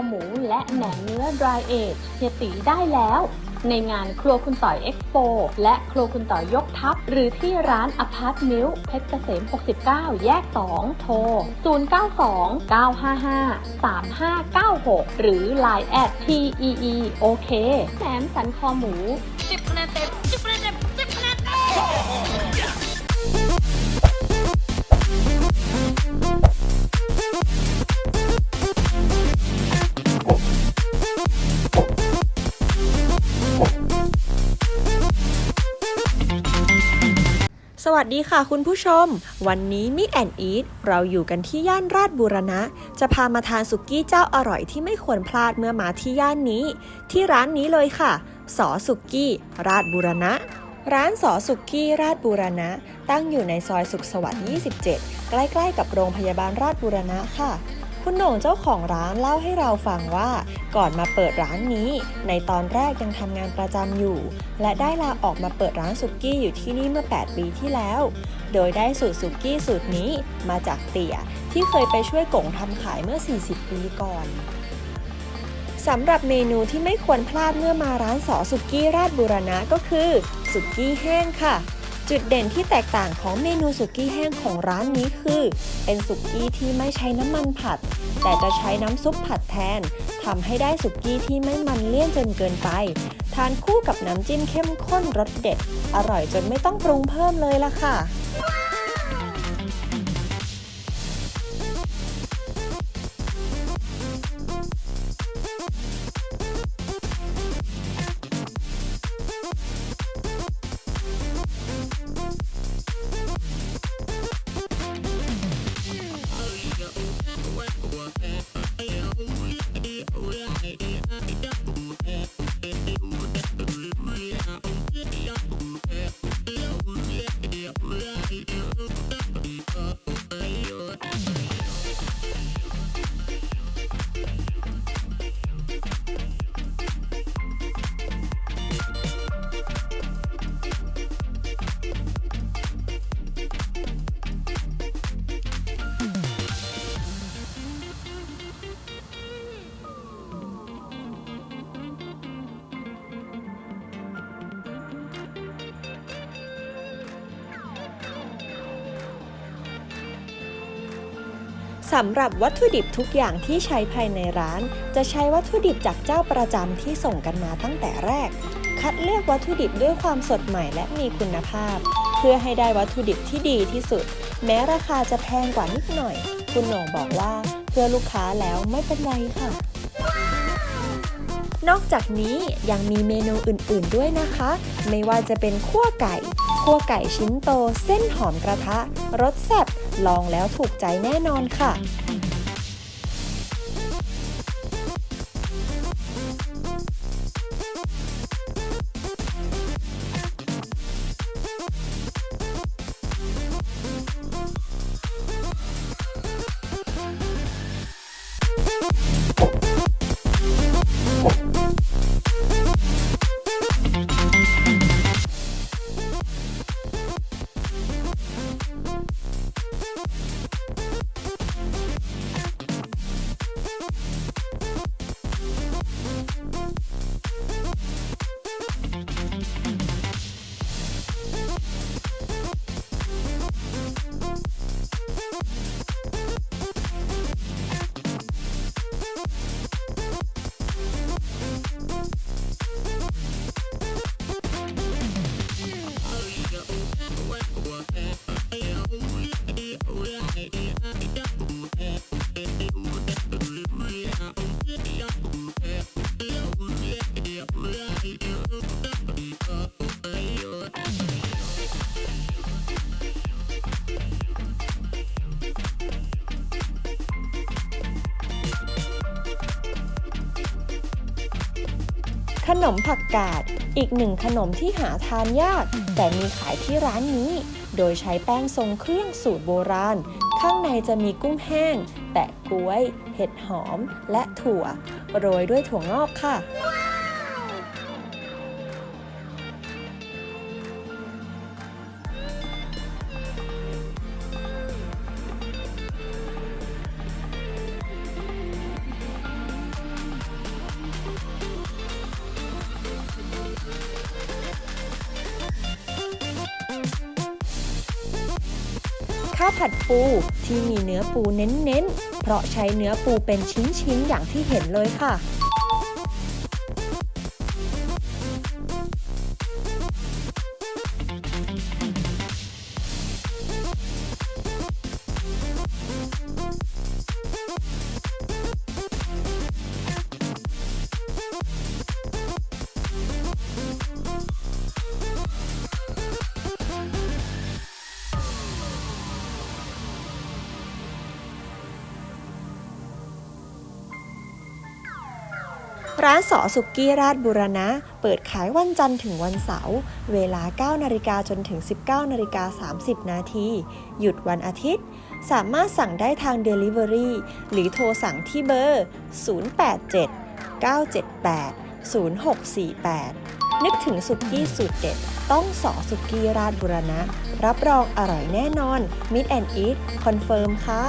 อหมูและแหนมเนื้อ dry age เฮียตีได้แล้ว ในงานครัวคุณต่อยเอ็กซ์โปและครัวคุณต่อยยกทัพ หรือที่ร้านอพาร์ตมิลเพชรเกษม 69 แยก 2 โทร 092 955 3596 หรือ Line at TEE OK แหนมสันคอหมู 10คะแนนเต็ม10คะแนนเต็ม วัสดีค่ะคุณผู้ชม วันนี้มิแอนอีทเราอยู่กันที่ย่านราชบูรณะ จะพามาทานสุกี้เจ้าอร่อยที่ไม่ควรพลาดเมื่อมาที่ย่านนี้ ที่ร้านนี้เลยค่ะสอสุกี้ ราชบูรณะ ร้านสอสุกี้ราชบูรณะ ตั้งอยู่ในซอยสุขสวัสดิ์ 27 ใกล้ๆ กับโรงพยาบาลราชบูรณะค่ะ คุณโหน่งเจ้าของร้านเล่าให้เราฟังว่าก่อนมาเปิดร้านนี้ ในตอนแรกยังทำงานประจำอยู่ และได้ลาออกมาเปิดร้านสุกี้อยู่ที่นี่เมื่อ 8 ปีที่แล้ว โดยได้สูตรสุกี้สูตรนี้มาจากเตี่ยที่เคยไปช่วยกงทำขายเมื่อ 40 ปีก่อนสำหรับเมนูที่ไม่ควรพลาดเมื่อมาร้านสอสุกี้ราชบุรณะก็คือสุกี้แห้งค่ะ จุดเด่นที่แตกต่างของเมนูสุกี้แห้งของร้านนี้คือ เป็นสุกี้ที่ไม่ใช้น้ำมันผัด แต่จะใช้น้ำซุปผัดแทนทำให้ได้สุกี้ที่ไม่มันเลี่ยนจนเกินไป ทานคู่กับน้ำจิ้มเข้มข้นรสเด็ด อร่อยจนไม่ต้องปรุงเพิ่มเลยล่ะค่ะ สำหรับวัตถุดิบทุกอย่างที่ใช้ภายในร้าน จะใช้วัตถุดิบจากเจ้าประจำที่ส่งกันมาตั้งแต่แรก คัดเลือกวัตถุดิบด้วยความสดใหม่และมีคุณภาพ เพื่อให้ได้วัตถุดิบที่ดีที่สุด แม้ราคาจะแพงกว่านิดหน่อย คุณหน่งบอกว่าเพื่อลูกค้าแล้วไม่เป็นไรค่ะ นอกจากนี้ยังมีเมนูอื่นๆด้วยนะคะ ไม่ว่าจะเป็นคั่วไก่ คั่วไก่ชิ้นโตเส้นหอมกระทะรสแซ่บลองแล้วถูกใจแน่นอนค่ะ ขนมผักกาด อีกหนึ่งขนมที่หาทานยาก แต่มีขายที่ร้านนี้ โดยใช้แป้งทรงเครื่องสูตรโบราณ ข้างในจะมีกุ้งแห้ง แปะกล้วย เห็ดหอม และถั่ว โรยด้วยถั่วงอกค่ะ ข้าวผัดปูที่มีเนื้อปูเน้นๆ เพราะใช้เนื้อปูเป็นชิ้นๆ อย่างที่เห็นเลยค่ะ ร้านสอสุกี้ราชบุรณะ เปิดขายวันจันทร์ถึงวันเสาร์ เวลา 9 นาฬิกาจนถึง 19 นาฬิกา 30 นาที หยุดวันอาทิตย์ สามารถสั่งได้ทาง Delivery หรือโทรสั่งที่เบอร์ 087 978 0648 นึกถึงสุกี้สูตรเด็ด ต้องสอสุกี้ราชบุรณะ รับรองอร่อยแน่นอน Meet and Eat คอนเฟิร์มค่ะ